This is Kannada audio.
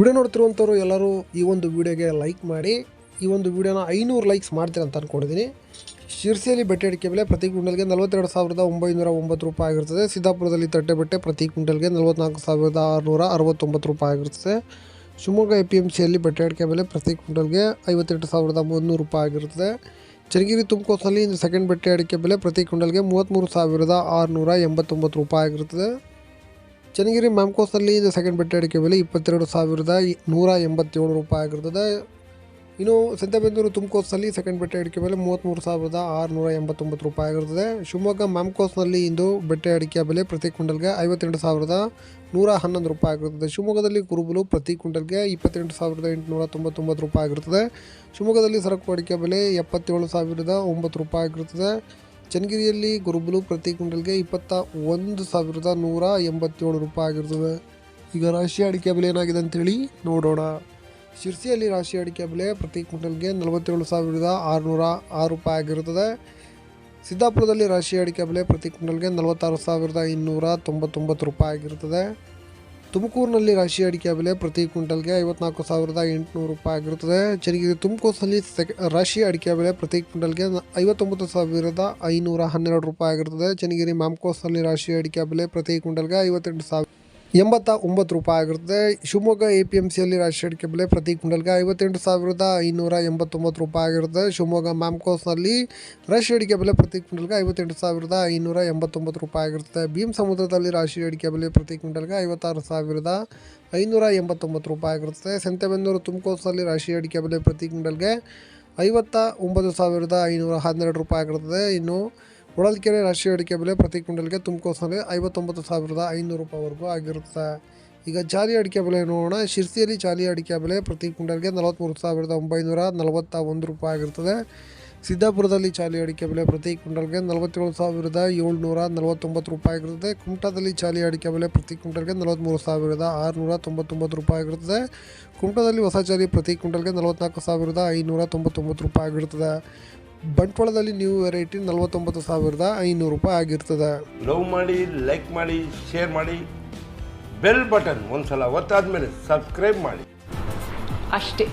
ವಿಡಿಯೋ ನೋಡ್ತಿರುವಂಥವ್ರು ಎಲ್ಲರೂ ಈ ಒಂದು ವಿಡಿಯೋಗೆ ಲೈಕ್ ಮಾಡಿ, ಈ ಒಂದು ವಿಡಿಯೋನ ಐನೂರು ಲೈಕ್ಸ್ ಮಾಡ್ತೀರ ಅಂತ ಅಂದ್ಕೊಂಡಿದ್ದೀನಿ ಶಿರ್ಸಿಯಲ್ಲಿ ಬಟ್ಟೆ ಅಡಿಕೆ ಬೆಲೆ ಪ್ರತಿ ಕ್ವಿಂಟಲ್ಗೆ ನಲವತ್ತೆರಡು ಸಾವಿರದ ಒಂಬೈನೂರ ಒಂಬತ್ತು ರೂಪಾಯಿ ಆಗಿರ್ತದೆ. ಸಿದ್ದಾಪುರದಲ್ಲಿ ತಟ್ಟೆ ಬಟ್ಟೆ ಪ್ರತಿ ಕ್ವಿಂಟಲ್ಗೆ ನಲವತ್ನಾಲ್ಕು ಸಾವಿರದ ಆರುನೂರ ಅರವತ್ತೊಂಬತ್ತು ರೂಪಾಯಿ ಆಗಿರ್ತದೆ. ಶಿವಮೊಗ್ಗ ಎ ಪಿ ಎಂ ಸಿಯಲ್ಲಿ ಬಟ್ಟೆ ಅಡಿಕೆ ಬೆಲೆ ಪ್ರತಿ ಕ್ವಿಂಟಲ್ಗೆ ಐವತ್ತೆಂಟು ಸಾವಿರದ ಮುನ್ನೂರು ರೂಪಾಯಿ ಆಗಿರ್ತದೆ. ಚನ್ನಗಿರಿ ತುಮಕೂರಿನಲ್ಲಿ ಇಂದು ಸೆಕೆಂಡ್ ಬಟ್ಟೆ ಅಡಿಕೆ ಬೆಲೆ ಪ್ರತಿ ಕ್ವಿಂಟಲ್ಗೆ ಮೂವತ್ತ್ಮೂರು ಸಾವಿರದ ಆರುನೂರ ಎಂಬತ್ತೊಂಬತ್ತು ರೂಪಾಯಿ ಆಗಿರ್ತದೆ. ಚನ್ನಗಿರಿ ಮ್ಯಾಮ್ಕೋಸ್ನಲ್ಲಿ ಇದು ಸೆಕೆಂಡ್ ಬೆಟ್ಟ ಅಡಿಕೆ ಬೆಲೆ ಇಪ್ಪತ್ತೆರಡು ಸಾವಿರದ ನೂರ ಎಂಬತ್ತೇಳು ರೂಪಾಯಿ ಆಗಿರ್ತದೆ. ಇನ್ನು ಸಂತೆಬೆಂದೂರು ತುಮಕೋಸ್ನಲ್ಲಿ ಸೆಕೆಂಡ್ ಬೆಟ್ಟ ಅಡಿಕೆ ಬೆಲೆ ಮೂವತ್ತ್ಮೂರು ಸಾವಿರದ ಆರುನೂರ ಎಂಬತ್ತೊಂಬತ್ತು ರೂಪಾಯಿ ಆಗಿರ್ತದೆ. ಶಿವಮೊಗ್ಗ ಮ್ಯಾಮ್ಕೋಸ್ನಲ್ಲಿ ಇಂದು ಬೆಟ್ಟೆ ಅಡಿಕೆ ಬೆಲೆ ಪ್ರತಿ ಕ್ವಿಂಟಲ್ಗೆ ಐವತ್ತೆಂಟು ಸಾವಿರದ ನೂರ ಹನ್ನೊಂದು ರೂಪಾಯಿ ಆಗಿರ್ತದೆ. ಶಿವಮೊಗ್ಗದಲ್ಲಿ ಕುರುಬಲು ಪ್ರತಿ ಕ್ವಿಂಟಲ್ಗೆ ಇಪ್ಪತ್ತೆಂಟು ಸಾವಿರದ ಎಂಟುನೂರ ತೊಂಬತ್ತೊಂಬತ್ತು ರೂಪಾಯಿ ಆಗಿರ್ತದೆ. ಶಿವಮೊಗ್ಗದಲ್ಲಿ ಸರಕು ಅಡಿಕೆ ಬೆಲೆ ಎಪ್ಪತ್ತೇಳು ಸಾವಿರದ ಒಂಬತ್ತು ರೂಪಾಯಿ ಆಗಿರ್ತದೆ. ಚನ್ನಗಿರಿಯಲ್ಲಿ ಗುರುಬಲು ಪ್ರತಿ ಕ್ವಿಂಟಲ್ಗೆ ಇಪ್ಪತ್ತ ಒಂದು ಸಾವಿರದ ನೂರ ಎಂಬತ್ತೇಳು ರೂಪಾಯಿ ಆಗಿರ್ತದೆ. ಈಗ ರಾಶಿ ಅಡಿಕೆ ಬೆಲೆ ಏನಾಗಿದೆ ಅಂತೇಳಿ ನೋಡೋಣ. ಶಿರ್ಸಿಯಲ್ಲಿ ರಾಶಿ ಅಡಿಕೆ ಬೆಲೆ ಪ್ರತಿ ಕ್ವಿಂಟಲ್ಗೆ ನಲವತ್ತೇಳು ಸಾವಿರದ ಆರುನೂರ ಆರು ರೂಪಾಯಿ ಆಗಿರುತ್ತದೆ ಸಿದ್ದಾಪುರದಲ್ಲಿ ರಾಶಿ ಅಡಿಕೆ ಬೆಲೆ ಪ್ರತಿ ಕ್ವಿಂಟಲ್ಗೆ ನಲವತ್ತಾರು ಸಾವಿರದ ಇನ್ನೂರ ತೊಂಬತ್ತೊಂಬತ್ತು ರೂಪಾಯಿ ಆಗಿರುತ್ತದೆ ತುಮಕೂರಿನಲ್ಲಿ ರಾಶಿ ಅಡಿಕೆ ಬೆಲೆ ಪ್ರತಿ ಕ್ವಿಂಟಲ್ಗೆ ಐವತ್ನಾಲ್ಕು ಸಾವಿರದ ಎಂಟುನೂರು ರೂಪಾಯಿ ಆಗಿರುತ್ತದೆ. ಚನ್ನಗಿರಿ ತುಮಕೂರಿನಲ್ಲಿ ಸೆಕೆ, ರಾಶಿ ಅಡಿಕೆ ಬೆಲೆ ಪ್ರತಿ ಕ್ವಿಂಟಲ್ಗೆ ಐವತ್ತೊಂಬತ್ತು ಸಾವಿರದ ಐನೂರ ಹನ್ನೆರಡು ರೂಪಾಯಿ ಆಗಿರುತ್ತದೆ. ಚನ್ನಗಿರಿ ಮಾಮ್ಕೋಸಲ್ಲಿ ರಾಶಿ ಅಡಿಕೆ ಬೆಲೆ ಪ್ರತಿ ಕ್ವಿಂಟಲ್ಗೆ ಐವತ್ತೆಂಟು ಸಾವಿರ ಎಂಬತ್ತ ಒಂಬತ್ತು ರೂಪಾಯಿ ಆಗಿರುತ್ತದೆ ಶಿವಮೊಗ್ಗ ಎ ಪಿ ಎಂ ಸಿಯಲ್ಲಿ ರಾಶಿ ಬೆಲೆ ಪ್ರತಿ ಕ್ವಿಂಟಲ್ಗೆ ಐವತ್ತೆಂಟು ಸಾವಿರದ ಐನೂರ ಎಂಬತ್ತೊಂಬತ್ತು ರೂಪಾಯಿ ಆಗಿರುತ್ತದೆ ಶಿವಮೊಗ್ಗ ಮ್ಯಾಮ್ಕೋಸ್ನಲ್ಲಿ ರಾಶಿ ಅಡಿಕೆ ಬೆಲೆ ಪ್ರತಿ ಕ್ವಿಂಟಲ್ಗೆ ಐವತ್ತೆಂಟು ಸಾವಿರದ ಐನೂರ ಎಂಬತ್ತೊಂಬತ್ತು ರೂಪಾಯಿ ಆಗಿರುತ್ತೆ. ಭೀಮ್ ಸಮುದ್ರದಲ್ಲಿ ರಾಶಿ ಅಡಿಕೆ ಬೆಲೆ ಪ್ರತಿ ಕ್ವಿಂಟಲ್ಗೆ ಐವತ್ತಾರು ಸಾವಿರದ ಐನೂರ ಎಂಬತ್ತೊಂಬತ್ತು ರೂಪಾಯಿ ಆಗಿರುತ್ತೆ. ಸಂತೆಬೆನ್ನೂರು ತುಮಕೋಸ್ನಲ್ಲಿ ರಾಶಿ ಅಡಿಕೆ ಬೆಲೆ ಪ್ರತಿ ಕ್ವಿಂಟಲ್ಗೆ ಐವತ್ತ ಒಂಬತ್ತು ಸಾವಿರದ ಐನೂರ ಹನ್ನೆರಡು ರೂಪಾಯಿ ಆಗಿರುತ್ತದೆ ಇನ್ನು ಹೊಳಲ್ಕೆರೆ ರಾಷ್ಟ್ರೀಯ ಅಡಿಕೆ ಬೆಲೆ ಪ್ರತಿ ಕ್ವಿಂಟಲ್ಗೆ ತುಮಕೋಸ್ನಲ್ಲಿ ಐವತ್ತೊಂಬತ್ತು ಸಾವಿರದ ಐನೂರು ರೂಪಾಯಿವರೆಗೂ ಆಗಿರುತ್ತೆ. ಈಗ ಜಾಲಿ ಅಡಿಕೆ ಬೆಲೆ ನೋಡೋಣ. ಶಿರ್ಸಿಯಲ್ಲಿ ಜಾಲಿ ಅಡಿಕೆ ಬೆಲೆ ಪ್ರತಿ ಕ್ವಿಂಟಲ್ಗೆ ನಲವತ್ತ್ಮೂರು ಸಾವಿರದ ಒಂಬೈನೂರ ನಲವತ್ತ ಒಂದು ರೂಪಾಯಿ ಆಗಿರ್ತದೆ. ಸಿದ್ದಾಪುರದಲ್ಲಿ ಚಾಲಿ ಅಡಿಕೆ ಬೆಲೆ ಪ್ರತಿ ಕ್ವಿಂಟಲ್ಗೆ ನಲವತ್ತೇಳು ಸಾವಿರದ ಏಳ್ನೂರ ನಲವತ್ತೊಂಬತ್ತು ರೂಪಾಯಿ ಆಗಿರುತ್ತದೆ ಕುಮಟಾದಲ್ಲಿ ಚಾಲಿ ಅಡಿಕೆ ಬೆಲೆ ಪ್ರತಿ ಕ್ವಿಂಟಲ್ಗೆ ನಲವತ್ತ್ಮೂರು ಸಾವಿರದ ಆರುನೂರ ತೊಂಬತ್ತೊಂಬತ್ತು ರೂಪಾಯಿ ಆಗಿರುತ್ತದೆ ಕುಮಟಾದಲ್ಲಿ ಹೊಸ ಚಾಲಿ ಪ್ರತಿ ಕ್ವಿಂಟಲ್ಗೆ ನಲವತ್ನಾಲ್ಕು ಸಾವಿರದ ಐನೂರ ತೊಂಬತ್ತೊಂಬತ್ತು ರೂಪಾಯಿ ಆಗಿರ್ತದೆ. ಬಂಟ್ವಾಳದಲ್ಲಿ ನ್ಯೂ ವೆರೈಟಿ ನಲವತ್ತೊಂಬತ್ತು ಸಾವಿರದ ಐನೂರು ರೂಪಾಯಿ ಆಗಿರ್ತದೆ. ಲವ್ ಮಾಡಿ ಲೈಕ್ ಮಾಡಿ ಶೇರ್ ಮಾಡಿ ಬೆಲ್ ಬಟನ್ ಒಂದ್ಸಲ ಒತ್ತಾದ್ಮೇಲೆ ಸಬ್ಸ್ಕ್ರೈಬ್ ಮಾಡಿ. ಅಷ್ಟೇ.